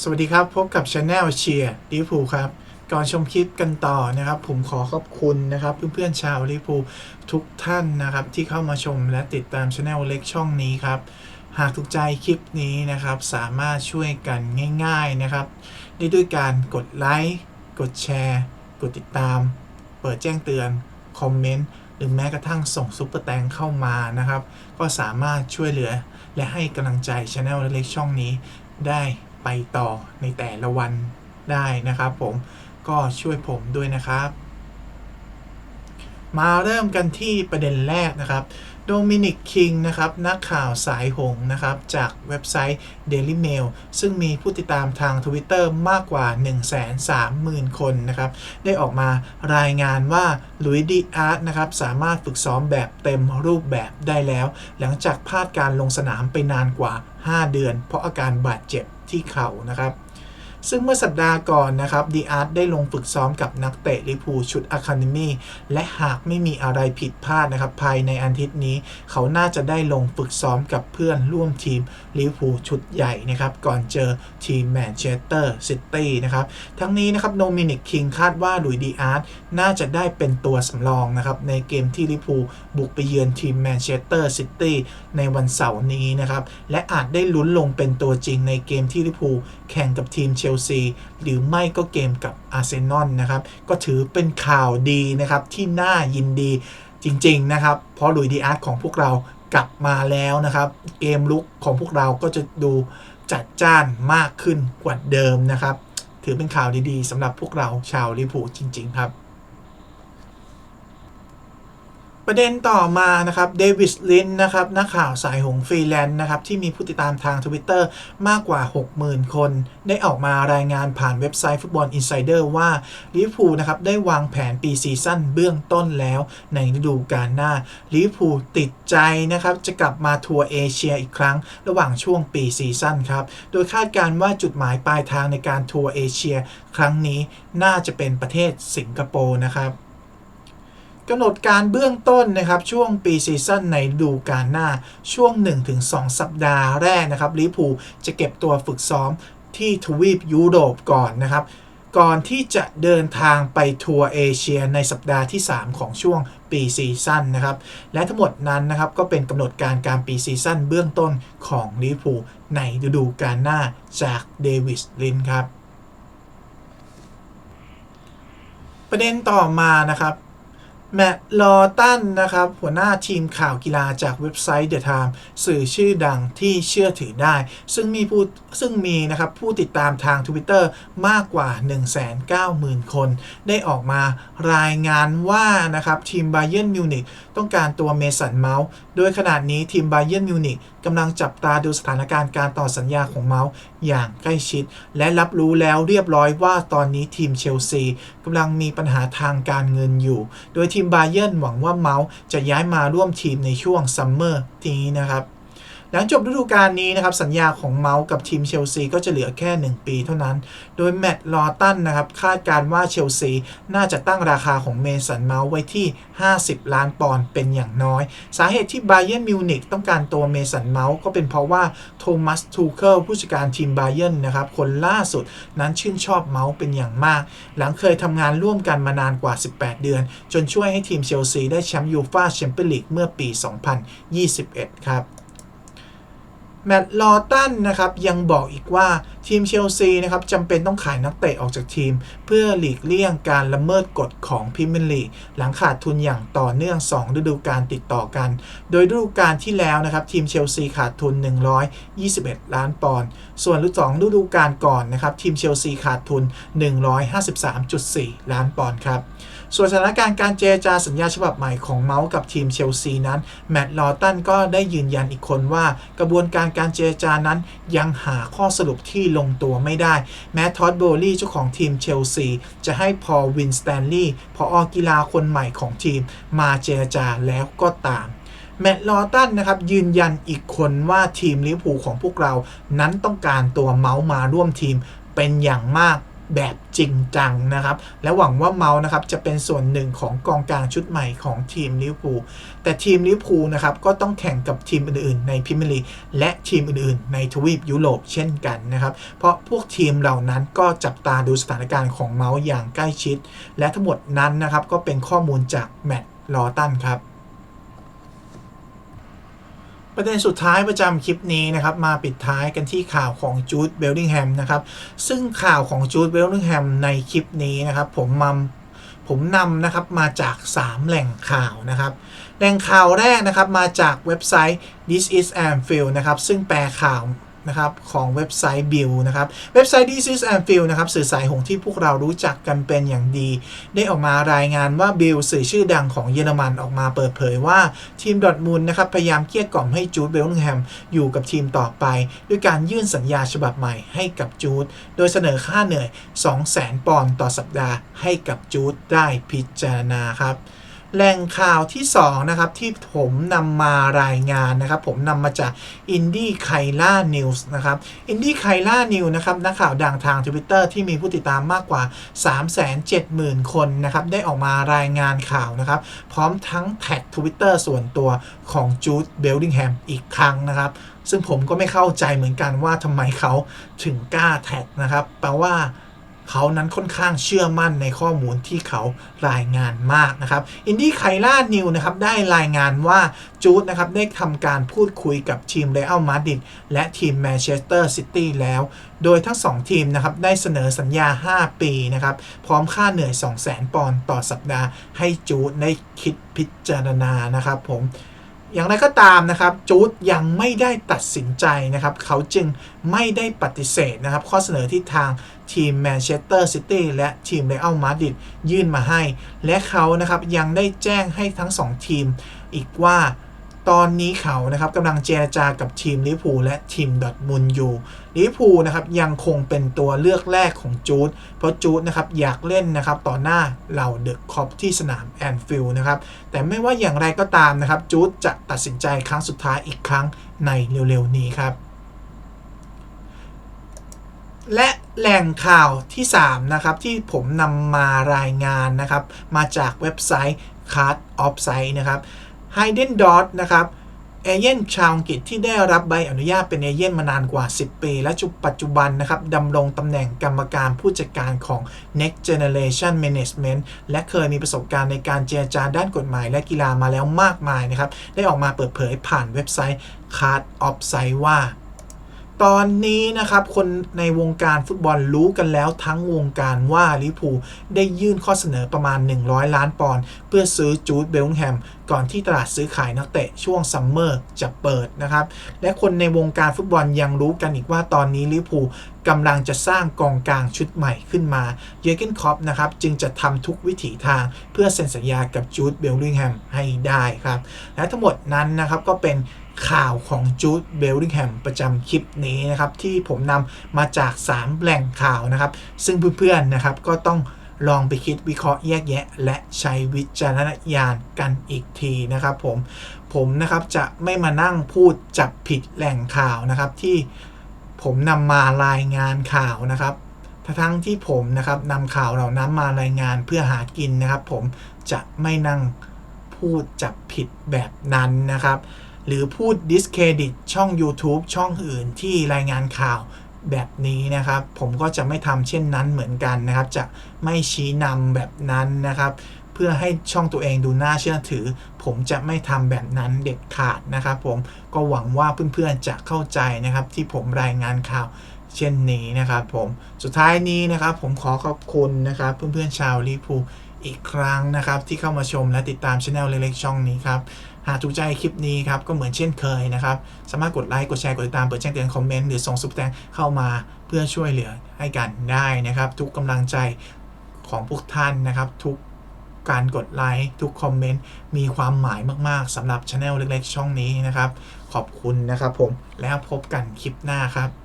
สวัสดีครับพบกับช anel เชียร์ลิฟูครับ ก่อนชมคลิปกันต่อนะครับ ผมขอขอบคุณนะครับ เพื่อนๆชาวลิฟูทุกท่านนะครับ ที่เข้ามาชมและติดตามช anel เล็กช่องนี้ครับ หากถูกใจคลิปนี้นะครับ สามารถช่วยกันง่ายๆนะครับได้ด้วยการกดไลค์กดแชร์ กดติดตาม เปิดแจ้งเตือน คอมเมนต์หรือแม้กระทั่งส่งซุปเปอร์แตงเข้ามานะครับ ก็สามารถช่วยเหลือ และให้กำลังใจช anel เล็กช่องนี้ได้ ไปต่อในแต่ละวันได้นะครับ ผมก็ช่วยผมด้วยนะครับ มาเริ่มกันที่ประเด็นแรกนะครับโดมินิกคิงนะครับนักข่าวสายหงนะครับจากเว็บไซต์ Daily Mail ซึ่งมีผู้ติดตามทาง Twitter มากกว่า 130,000 คนนะครับได้ออกมารายงานว่าลุยดีอาร์ตนะครับสามารถฝึกซ้อมแบบเต็มรูปแบบได้แล้ว หลังจากพลาดการลงสนามไปนานกว่า 5 เดือน เพราะอาการบาดเจ็บ ที่เข่านะครับ ซึ่งเมื่อสัปดาห์ก่อนนะครับดีอาร์ตได้ลงฝึกซ้อมกับนักเตะลิพูชุดอะคาเดมีและหากไม่มีอะไรผิดพลาดนะครับ ภายในอาทิตย์นี้ เขาน่าจะได้ลงฝึกซ้อมกับเพื่อนร่วมทีมลิพูชุดใหญ่นะครับ ก่อนเจอทีมแมนเชสเตอร์ซิตี้นะครับ ทั้งนี้นะครับโนมินิกคิงคาดว่าลุยดีอาร์ตน่าจะได้เป็นตัวสำรองนะครับ ในเกมที่ลิพูบุกไปเยือนทีมแมนเชสเตอร์ซิตี้ในวันเสาร์นี้นะครับ และอาจได้ลุ้นลงเป็นตัวจริงในเกมที่ลิพูแข่งกับทีมเชลซีหรือไม่ก็เกมกับอาร์เซนอลนะครับ ก็ถือเป็นข่าวดีนะครับ ที่น่ายินดีจริง ๆ นะครับ เพราะลุยดีอาร์ตของพวกเรากลับมาแล้วนะครับ เกมลุกของพวกเราก็จะดูจัดจ้านมากขึ้นกว่าเดิมนะครับ ถือเป็นข่าวดีๆสำหรับพวกเราชาวลิเวอร์พูลจริง ๆ ครับ ประเด็นต่อมานะครับเดวิสลินนะครับนักข่าวสายหงฟรีแลนซ์นะครับที่มีผู้ติดตามทาง Twitter มากกว่า 60,000 คน ได้ออกมารายงานผ่านเว็บไซต์ฟุตบอลอินไซเดอร์ว่าลิเวอร์พูลนะครับได้วางแผนปีซีซั่นเบื้องต้นแล้วในฤดูกาลหน้าลิเวอร์พูลติดใจนะครับจะกลับมาทัวร์เอเชียอีกครั้ง ระหว่างช่วงปีซีซั่นครับโดยคาดการณ์ว่าจุดหมายปลายทางในการทัวร์เอเชีย ครั้งนี้น่าจะเป็นประเทศสิงคโปร์นะครับ กำหนดการเบื้องต้นนะครับช่วงปีซีซั่นในดูกาลหน้าช่วง 1-2 สัปดาห์แรกนะครับลิเวอร์พูจะเก็บตัวฝึกซ้อมที่ทวีปยุโรปก่อนนะครับ ก่อนที่จะเดินทางไปทัวร์เอเชียในสัปดาห์ที่ 3 ของช่วงปีซีซั่นนะครับและทั้งหมดนั้นนะครับก็เป็นกำหนดการการปีซีซั่นเบื้องต้นของลิเวอร์พูในฤดูกาลหน้าจากเดวิสลินครับประเด็นต่อมานะครับ แมตต์ลอตันนะครับ หัวหน้าทีมข่าวกีฬาจากเว็บไซต์ The Time สื่อชื่อดังที่เชื่อถือได้ ซึ่งมีผู้ซึ่งมีนะครับผู้ติดตามทาง Twitter มากกว่า 190,000 คน ได้ออกมารายงานว่านะครับทีม b บ y เย r n m มิวนิกต้องการตัวเมสันเมาส์โดยขณะนี้ทีม b บ y เย r n m มิวนิกกำลังจับตาดูสถานการณ์การต่อสัญญาของเมาส์อย่างใกล้ชิด และรับรู้แล้วเรียบร้อยว่าตอนนี้ทีมเชลซีกำลังมีปัญหาทางการเงินอยู่ โดยทีมบาเยิร์นหวังว่าเมาส์จะย้ายมาร่วมทีมในช่วงซัมเมอร์นี้นะครับ หลังจบฤดูกาลนี้นะครับสัญญาของเมาส์กับทีมเชลซีก็จะเหลือแค่ 1 ปีเท่านั้น โดยแมตต์ลอตันนะครับคาดการว่าเชลซีน่าจะตั้งราคาของเมสันเมาส์ไว้ที่ 50 ล้านปอนด์เป็นอย่างน้อย สาเหตุที่ไบเยนมิวนิกต้องการตัวเมสันเมาส์ก็เป็นเพราะว่าโทมัสทูเคิลผู้จัดการทีมไบเยนนะครับคนล่าสุดนั้นชื่นชอบเมาส์เป็นอย่างมาก หลังเคยทำงานร่วมกันมานานกว่า 18 เดือน จนช่วยให้ทีมเชลซีได้แชมป์ยูฟ่าแชมเปี้ยนลีกเมื่อปี 2021 ครับ แมตต์ลอตันนะครับยังบอกอีกว่าทีมเชลซีนะครับจำเป็นต้องขายนักเตะออกจากทีม เพื่อหลีกเลี่ยงการละเมิดกฎของพรีเมียร์ลีกหลังขาดทุนอย่างต่อเนื่อง 2 ฤดูกาลติดต่อกัน โดยฤดูกาลที่แล้วนะครับทีมเชลซีขาดทุน 121 ล้านปอนด์ส่วนฤดู2ฤดูกาลก่อนนะครับทีมเชลซีขาดทุน 153.4 ล้านปอนด์ครับ ส่วนสถานการณ์การเจรจาสัญญาฉบับใหม่ของเมาส์กับทีมเชลซีนั้น แมตต์ลอตันก็ได้ยืนยันอีกคนว่ากระบวนการการเจรจานั้นยังหาข้อสรุปที่ลงตัวไม่ได้ แม้ท็อดโบลี่เจ้าของทีมเชลซีจะให้พอวินสแตนลีย์พออกีฬาคนใหม่ของทีมมาเจรจาแล้วก็ตามแมตต์ลอตันนะครับยืนยันอีกคนว่าทีมลิเวอร์พูลของพวกเรานั้นต้องการตัวเมาส์มาร่วมทีมเป็นอย่างมาก แบบจริงจังนะครับ และหวังว่าเมาส์นะครับจะเป็นส่วนหนึ่งของกองกลางชุดใหม่ของทีมลิเวอร์พูลแต่ทีมลิเวอร์พูลนะครับก็ต้องแข่งกับทีมอื่นๆ ในพรีเมียร์ลีกและทีมอื่นๆ ในทวีปยุโรปเช่นกันนะครับ เพราะพวกทีมเหล่านั้นก็จับตาดูสถานการณ์ของเมาส์อย่างใกล้ชิด และทั้งหมดนั้นนะครับก็เป็นข้อมูลจากแมตต์ลอตันครับ ประเด็นสุดท้ายประจำคลิปนี้นะครับมาปิดท้ายกันที่ข่าวของจูดเบลลิงแฮมนะครับซึ่งข่าวของจูดเบลลิงแฮมในคลิปนี้นะครับผมมาผมนำนะครับมาจาก 3 แหล่งข่าวนะครับ แหล่งข่าวแรกนะครับมาจากเว็บไซต์ This is Anfield นะครับซึ่งแปลข่าว นะครับของเว็บไซต์ Bill นะครับเว็บไซต์ This is Anfield นะครับสื่อสายหงที่พวกเรารู้จักกันเป็นอย่างดี ได้ออกมารายงานว่าบิลสื่อชื่อดังของเยอรมันออกมาเปิดเผยว่าทีมดอทมุนด์นะครับพยายามเกลี้ยกล่อมให้จูดเบลลิงแฮมอยู่กับทีมต่อไป ด้วยการยื่นสัญญาฉบับใหม่ให้กับจูด โดยเสนอค่าเหนื่อย 200,000 ปอนด์ต่อสัปดาห์ให้กับจูดได้พิจารณาครับ แหล่งข่าวที่2นะครับที่ผมนำมารายงานนะครับ ผมนำมาจาก i n d i k a i l a News นะครับ i n d i k a i l a News นะครับนักข่าวดังทาง Twitter ที่มีผู้ติดตามมากกว่า 370,000 คนนะครับได้ออกมารายงานข่าวนะครับ พร้อมทั้งแท็ก Twitter ส่วนตัวของจูดเบลดิงแฮมอีกครั้งนะครับ ซึ่งผมก็ไม่เข้าใจเหมือนกันว่าทำไมเขาถึงกล้าแท็กนะครับแปลว่า เขานั้นค่อนข้างเชื่อมั่นในข้อมูลที่เขารายงานมากนะครับอินดี้ไคล่านิวนะครับได้รายงานว่าจูดนะครับได้ทำการพูดคุยกับทีมเรอัลมาดริดและทีมแมนเชสเตอร์ซิตี้แล้ว โดยทั้ง 2 ทีมนะครับได้เสนอสัญญา 5 ปีนะครับพร้อมค่าเหนื่อย 200,000ปอนด์ต่อสัปดาห์ให้จูดได้คิดพิจารณานะครับผม อย่างไรก็ตามนะครับจูดยังไม่ได้ตัดสินใจนะครับ เขาจึงไม่ได้ปฏิเสธนะครับ ข้อเสนอที่ทางทีมแมนเชสเตอร์ซิตี้และทีมเรอัลมาดริดยื่นมาให้ และเขานะครับยังได้แจ้งให้ทั้ง 2 ทีมอีกว่า ตอนนี้เขานะครับกำลังเจรจากับทีมลิพูและทีมดอทมุนอยู่ลิพูนะครับยังคงเป็นตัวเลือกแรกของจูดเพราะจูดนะครับอยากเล่นนะครับต่อหน้าเหล่าเดอะคอปที่สนามแอนฟิลด์นะครับแต่ไม่ว่าอย่างไรก็ตามนะครับจูดจะตัดสินใจครั้งสุดท้ายอีกครั้งในเร็วๆนี้ครับและแหล่งข่าวที่3นะครับที่ผมนำมารายงานนะครับมาจากเว็บไซต์ Card of Sight นะครับ ไฮเดนดอตนะครับเอเย่นชาวอังกฤษที่ได้รับใบอนุญาตเป็นเอเย่นมานานกว่า 10 ปี และจุปัจจุบันนะครับดำรงตำแหน่งกรรมการผู้จัดการของ Next Generation Management และเคยมีประสบการณ์ในการเจรจาด้านกฎหมายและกีฬามาแล้วมากมายนะครับ ได้ออกมาเปิดเผยผ่านเว็บไซต์ Card of Sight ว่า ตอนนี้นะครับคนในวงการฟุตบอลรู้กันแล้วทั้งวงการว่าลิเวอร์พูได้ยื่นข้อเสนอประมาณ 100 ล้านปอนด์เพื่อซื้อจูดเบลลิงแฮมก่อนที่ตลาดซื้อขายนักเตะช่วงซัมเมอร์จะเปิดนะครับ และคนในวงการฟุตบอลยังรู้กันอีกว่าตอนนี้ลิเวอร์พูกำลังจะสร้างกองกลางชุดใหม่ขึ้นมาเยร์เกนคอปนะครับจึงจะทำทุกวิถีทางเพื่อเซ็นสัญญากับจูดเบลลิงแฮมให้ได้ครับ และทั้งหมดนั้นนะครับก็เป็น ข่าวของจูดเบลลิงแฮมประจำคลิปนี้นะครับ ที่ผมนำมาจาก 3 แหล่งข่าวนะครับ ซึ่งเพื่อนๆนะครับก็ต้องลองไปคิดวิเคราะห์แยกแยะ และใช้วิจารณญาณกันอีกทีนะครับผมผมนะครับจะไม่มานั่งพูดจับผิดแหล่งข่าวนะครับ ที่ผมนำมารายงานข่าวนะครับทั้งที่ผมนะครับนำข่าวเหล่านั้นมารายงานเพื่อหากินนะครับ ผมจะไม่นั่งพูดจับผิดแบบนั้นนะครับ หรือพูด discredit ช่อง YouTube ช่องอื่นที่รายงานข่าวแบบนี้นะครับ ผมก็จะไม่ทำเช่นนั้นเหมือนกันนะครับ จะไม่ชี้นำแบบนั้นนะครับ เพื่อให้ช่องตัวเองดูน่าเชื่อถือ ผมจะไม่ทำแบบนั้นเด็ดขาดนะครับ ผมก็หวังว่าเพื่อนๆจะเข้าใจนะครับ ที่ผมรายงานข่าวเช่นนี้นะครับผมสุดท้ายนี้นะครับ ผมขอขอบคุณนะครับ เพื่อนๆชาวลิเวอร์พูลอีกครั้งนะครับ ที่เข้ามาชมและติดตามช anel เล็กๆช่องนี้ครับ หากถูกใจคลิปนี้ครับ ก็เหมือนเช่นเคยนะครับ สามารถกดไลค์ กดแชร์ กดติดตาม เปิดแจ้งเตือนคอมเมนต์ หรือส่งซุปเปอร์แตงเข้ามาเพื่อช่วยเหลือให้กันได้นะครับ ทุกกำลังใจของพวกท่านนะครับ ทุกการกดไลค์ทุกคอมเมนต์มีความหมายมากๆสำหรับช anel เล็กๆ ช่องนี้นะครับ ขอบคุณนะครับผมแล้วพบกันคลิปหน้าครับ